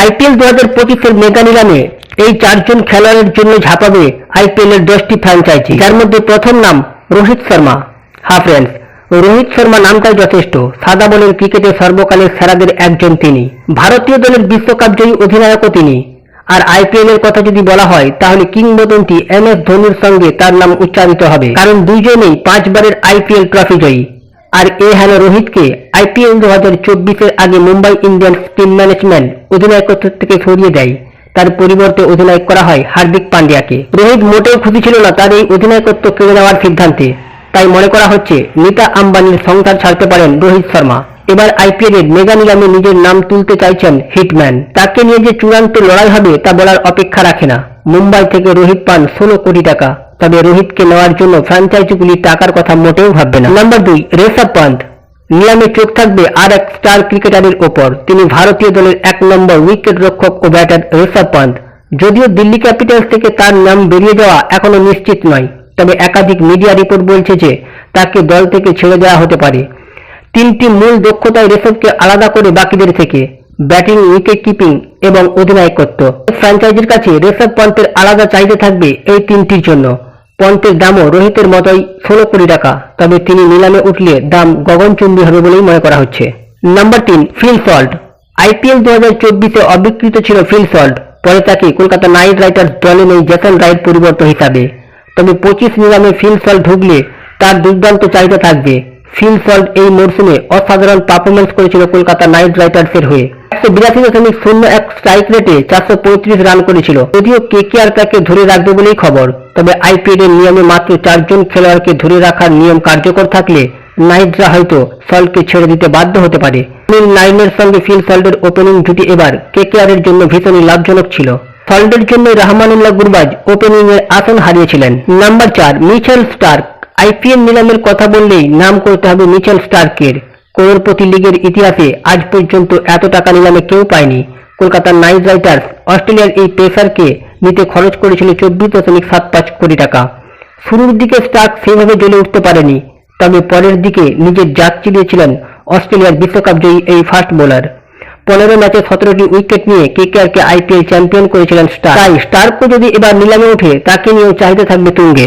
IPL দু হাজার পঁচিশের মেগা নিলামে এই চারজন খেলোয়াড়ের জন্য ঝাঁপাবে আইপিএল এর দশটি ফ্র্যাঞ্চাইজি যার মধ্যে প্রথম নাম রোহিত শর্মা। হ্যাঁ ফ্রেন্ডস রোহিত শর্মা নামটাই যথেষ্ট। সাদা বলের ক্রিকেটে সর্বকালের সেরাদের একজন তিনি। ভারতীয় দলের বিশ্বকাপ জয়ী অধিনায়কও তিনি। আর আইপিএল এর কথা যদি বলা হয়, তাহলে কিংবদন্তি এম এস ধোনির সঙ্গে তার নাম উচ্চারিত হবে। কারণ দুইজনেই পাঁচবারের আইপিএল ট্রফি জয়ী। আর এ হেন রোহিতকে আইপিএল দু হাজার চব্বিশের আগে মুম্বাই ইন্ডিয়ান্স টিম ম্যানেজমেন্ট অধিনায়কত্ব থেকে সরিয়ে দেয়। তার পরিবর্তে অধিনায়ক করা হয় হার্দিক পান্ডিয়াকে। রোহিত মোটেও খুশি ছিল না তার এই অধিনায়কত্ব কেড়ে নেওয়ার সিদ্ধান্তে। তাই মনে করা হচ্ছে, নীতা আম্বানির সংসার ছাড়তে পারেন রোহিত শর্মা। এবার আইপিএল এর মেগা নিলামে নিজের নাম তুলতে চাইছেন হিটম্যান। তাকে নিয়ে যে চূড়ান্ত লড়াই হবে তা বলার অপেক্ষা রাখে না। মুম্বাই থেকে রোহিত পান ষোলো কোটি টাকা। তবে রোহিতকে নেওয়ার জন্য ফ্র্যাঞ্চাইজিগুলি টাকার কথা মোটেও ভাববে না। নাম্বার দুই রেশব পান্ত নিলামে চোখ থাকবে আর এক স্টার ক্রিকেটারের ওপর। তিনি ভারতীয় দলের এক নম্বর উইকেট রক্ষক ও ব্যাটার ঋষভ পান্ত যদিও দিল্লি ক্যাপিটালস থেকে তার নাম বেরিয়ে যাওয়া এখনও নিশ্চিত নয়। তবে একাধিক মিডিয়া রিপোর্ট বলছে যে, তাকে দল থেকে ছেড়ে দেওয়া হতে পারে। তিনটি মূল দক্ষতায় রেশবকে আলাদা করে বাকিদের থেকে। ব্যাটিং উইকেট কিপিং এবং অধিনায়কত্ব। ফ্র্যাঞ্চাইজির কাছে রেশব পন্থের আলাদা চাহিদা থাকবে এই তিনটির জন্য। পন্থের দামও রোহিতের মতোই ষোলো কোটি টাকা, তবে তিনি নিলামে উঠলে দাম গগনচুম্বী হবে বলেই মনে করা হচ্ছে। নাম্বার তিন ফিল সল্ট আইপিএল দু হাজার চব্বিশে অবিকৃত ছিল ফিল সল্ট পরে তাকে কলকাতা নাইট রাইডার্স দলে নেই জেসন রাইট পরিবর্তন হিসাবে। তবে পঁচিশ নিলামে ফিল সল্ট ঢুকলে তার দুর্দান্ত চাহিদা থাকবে। ফিল এই মরশুমে অসাধারণ পারফরমেন্স করেছিল কলকাতা নাইট রাইডার্সের হয়ে। একশো বিরাশি দশমিক শূন্য এক স্ট্রাইক রেটে চারশো পঁয়ত্রিশ রান করেছিল। যদিও কেকেআর তাকে ধরে রাখবে বলেই খবর। তবে আইপিএল এর নিয়মে মাত্র চারজন খেলোয়াড়কে ধরে রাখার নিয়ম কার্যকর থাকলে নাইটরা হয়তো সল্টকে ছেড়ে দিতে বাধ্য হতে পারে। সুনীল নাইনের সঙ্গে ফিল সল্টের ওপেনিং জুটি এবার কে কেকেআর এর জন্য ভীষণই লাভজনক ছিল। সল্টের জন্য রহমানুল্লাহ গুরবাজ ওপেনিং এর আসন হারিয়েছিলেন। নাম্বার চার, মিচেল স্টার্ক আইপিএল নিলামের কথা বললেই নাম করতে হবে মিচেল স্টার্কের। করোড়পতি লিগের ইতিহাসে আজ পর্যন্ত এত টাকা নিলামে কেউ পায়নি। কলকাতার নাইট রাইডার্স অস্ট্রেলিয়ার এই পেসারকে নিতে খরচ করেছিল চব্বিশ দশমিক সাত পাঁচ কোটি টাকা। শুরুর দিকে স্টার্ক সেভাবে জ্বলে উঠতে পারেনি, তবে পরের দিকে নিজের জাত চিরিয়েছিলেন অস্ট্রেলিয়ার বিশ্বকাপ জয়ী এই ফাস্ট বোলার। পনেরো ম্যাচে সতেরোটি উইকেট নিয়ে কেকেআরকে আইপিএল চ্যাম্পিয়ন করেছিলেন স্টার তাই স্টার্কও যদি এবার নিলামে ওঠে, তাকে নিয়েও চাহিদা থাকবে তুঙ্গে।